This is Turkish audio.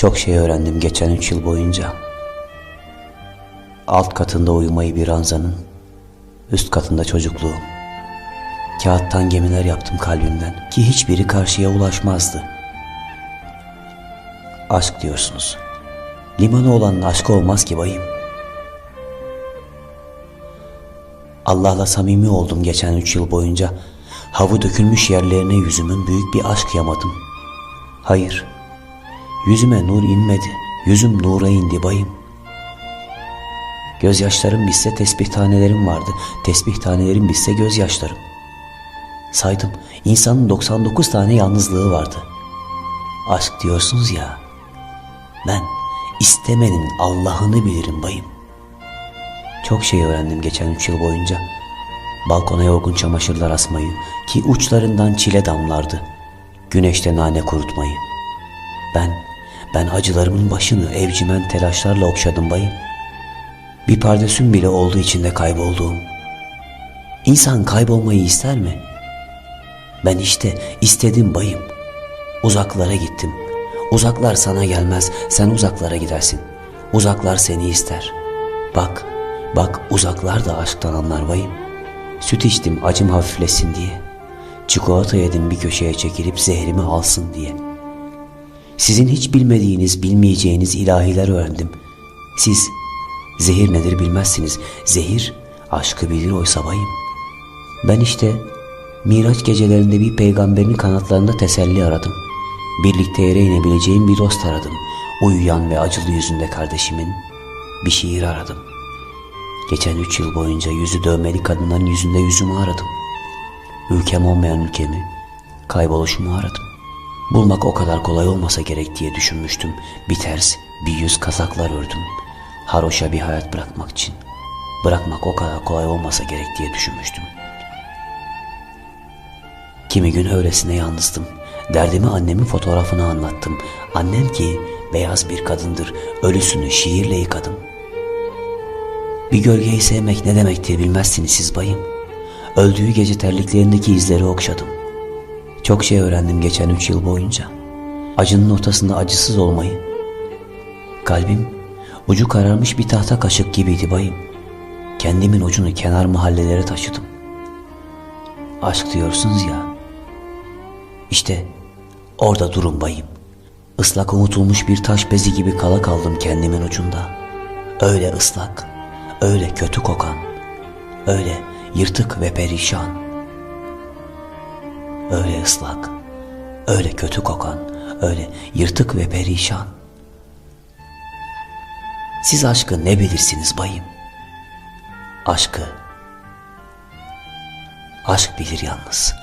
Çok şey öğrendim geçen üç yıl boyunca. Alt katında uyumayı bir ranzanın, üst katında çocukluğum. Kağıttan gemiler yaptım kalbimden ki hiçbiri karşıya ulaşmazdı. Aşk diyorsunuz. Limanı olanın aşkı olmaz ki bayım. Allah'la samimi oldum geçen üç yıl boyunca. Havı dökülmüş yerlerine yüzümün büyük bir aşk yamadım. Hayır, yüzüme nur inmedi, yüzüm nura indi bayım. Gözyaşlarım bitse tesbih tanelerim vardı, tesbih tanelerim bitse gözyaşlarım. Saydım, insanın 99 tane yalnızlığı vardı. Aşk diyorsunuz ya, ben istemenin Allah'ını bilirim bayım. Çok şey öğrendim geçen üç yıl boyunca. Balkona yorgun çamaşırlar asmayı ki uçlarından çile damlardı. Güneşte nane kurutmayı. Ben, ben acılarımın başını evcimen telaşlarla okşadım bayım. Bir pardesüm bile oldu içinde kaybolduğum. İnsan kaybolmayı ister mi? Ben işte istedim bayım. Uzaklara gittim. Uzaklar sana gelmez, sen uzaklara gidersin. Uzaklar seni ister. Bak, bak uzaklar da aşktan anlar bayım. Süt içtim acım hafiflesin diye. Çikolata yedim bir köşeye çekilip zehrimi alsın diye. Sizin hiç bilmediğiniz, bilmeyeceğiniz ilahiler öğrendim. Siz zehir nedir bilmezsiniz. Zehir aşkı bilir oysa bayım. Ben işte Miraç gecelerinde bir peygamberin kanatlarında teselli aradım. Birlikte yere inebileceğim bir dost aradım. Uyuyan ve acılı yüzünde kardeşimin bir şiir aradım. Geçen üç yıl boyunca yüzü dövmeli kadınların yüzünde yüzümü aradım. Ülkem olmayan ülkemi, kayboluşumu aradım. Bulmak o kadar kolay olmasa gerek diye düşünmüştüm. Bir ters, bir yüz kazaklar ördüm. Haroşa bir hayat bırakmak için. Bırakmak o kadar kolay olmasa gerek diye düşünmüştüm. Kimi gün öylesine yalnızdım. Derdimi annemin fotoğrafını anlattım. Annem ki beyaz bir kadındır. Ölüsünü şiirle yıkadım. Bir gölgeyi sevmek ne demektir bilmezsiniz siz bayım. Öldüğü gece terliklerindeki izleri okşadım. Çok şey öğrendim geçen üç yıl boyunca. Acının ortasında acısız olmayı. Kalbim ucu kararmış bir tahta kaşık gibiydi bayım. Kendimin ucunu kenar mahallelere taşıdım. Aşk diyorsunuz ya. İşte orada durun bayım. Islak unutulmuş bir taş bezi gibi kala kaldım kendimin ucunda. Öyle ıslak, öyle kötü kokan, öyle yırtık ve perişan. Öyle ıslak, öyle kötü kokan, öyle yırtık ve perişan. Siz aşkı ne bilirsiniz bayım? Aşkı, aşk bilir yalnız.''